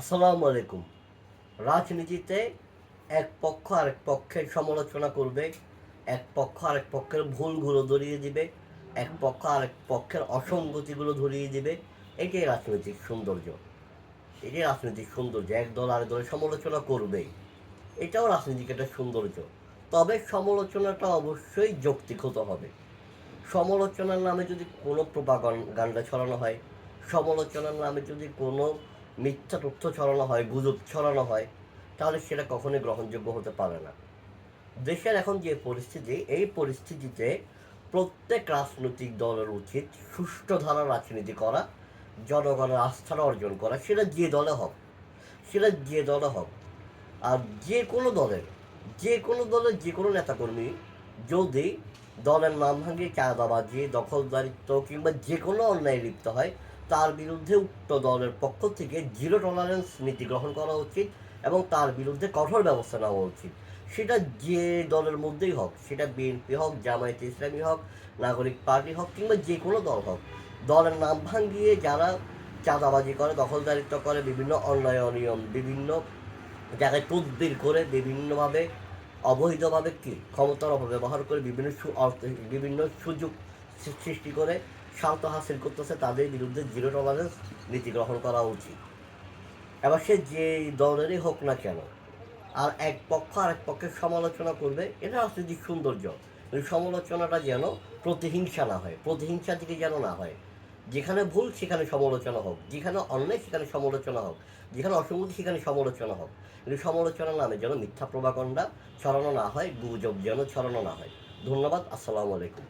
আসসালামু আলাইকুম। রাজনীতিতে এক পক্ষ আরেক পক্ষের সমালোচনা করবে, এক পক্ষ আরেক পক্ষের ভুলগুলো ধরিয়ে দিবে, এক পক্ষ আরেক পক্ষের অসঙ্গতিগুলো ধরিয়ে দিবে। এটাই রাজনৈতিক সৌন্দর্য। এটাই রাজনৈতিক সৌন্দর্য। এক দল আরেক দলের সমালোচনা করবেই। এটাও রাজনৈতিক একটা সৌন্দর্য। তবে সমালোচনাটা অবশ্যই যৌক্তিক হতে হবে। সমালোচনার নামে যদি কোনো প্রপাগান্ডা ছড়ানো হয়, সমালোচনার নামে যদি কোনো মিথ্যা তথ্য ছড়ানো হয়, গুজব ছড়ানো হয়, তাহলে সেটা কখনোই গ্রহণযোগ্য হতে পারে না। দেশের এখন যে পরিস্থিতি, এই পরিস্থিতিতে প্রত্যেক রাজনৈতিক দলের উচিত সুষ্ঠু ধারা রাজনীতি করা, জনগণের আস্থাটা অর্জন করা, সেটা যে দলে হোক, সেটা যে দলে হোক। আর যে কোনো দলের, যে কোনো দলের যে কোনো নেতাকর্মী যদি দলের নাম ভাঙিয়ে চাঁদাবাজি, দখলদারিত্ব কিংবা যে কোনো অন্যায় লিপ্ত হয় তার বিরুদ্ধে উক্ত দলের পক্ষ থেকে জিরো টলারেন্স নীতি গ্রহণ করা উচিত এবং তার বিরুদ্ধে কঠোর ব্যবস্থা নেওয়া উচিত। সেটা যে দলের মধ্যেই হোক, সেটা বিএনপি হোক, জামায়াতে ইসলামী হোক, নাগরিক পার্টি হোক কিংবা যে কোনো দল হোক, দলের নাম ভাঙিয়ে যারা চাঁদাবাজি করে, দখলদারিত্ব করে, বিভিন্ন অন্যায় অনিয়ম, বিভিন্ন জায়গায় তদবির করে, বিভিন্নভাবে, অবৈধভাবে কি ক্ষমতার অপব্যবহার করে, বিভিন্ন বিভিন্ন সুযোগ সৃষ্টি করে স্বার্থ হাসিল করতেছে তাদের বিরুদ্ধে জিরো টলারেন্স নীতি গ্রহণ করা উচিত। এবার সে যে দলেরই হোক না কেন, আর এক পক্ষ আর এক পক্ষের সমালোচনা করবে, এটা রাজনৈতিক সৌন্দর্য। কিন্তু সমালোচনাটা যেন প্রতিহিংসা না হয় প্রতিহিংসা থেকে যেন না হয়। যেখানে ভুল সেখানে সমালোচনা হোক, যেখানে অন্যায় সেখানে সমালোচনা হোক, যেখানে অসঙ্গতি সেখানে সমালোচনা হোক। কিন্তু সমালোচনার নামে যেন মিথ্যা প্রভাকণ্ডা ছড়ানো না হয়, গুজব যেন ছড়ানো না হয়। ধন্যবাদ, আসসালামু আলাইকুম।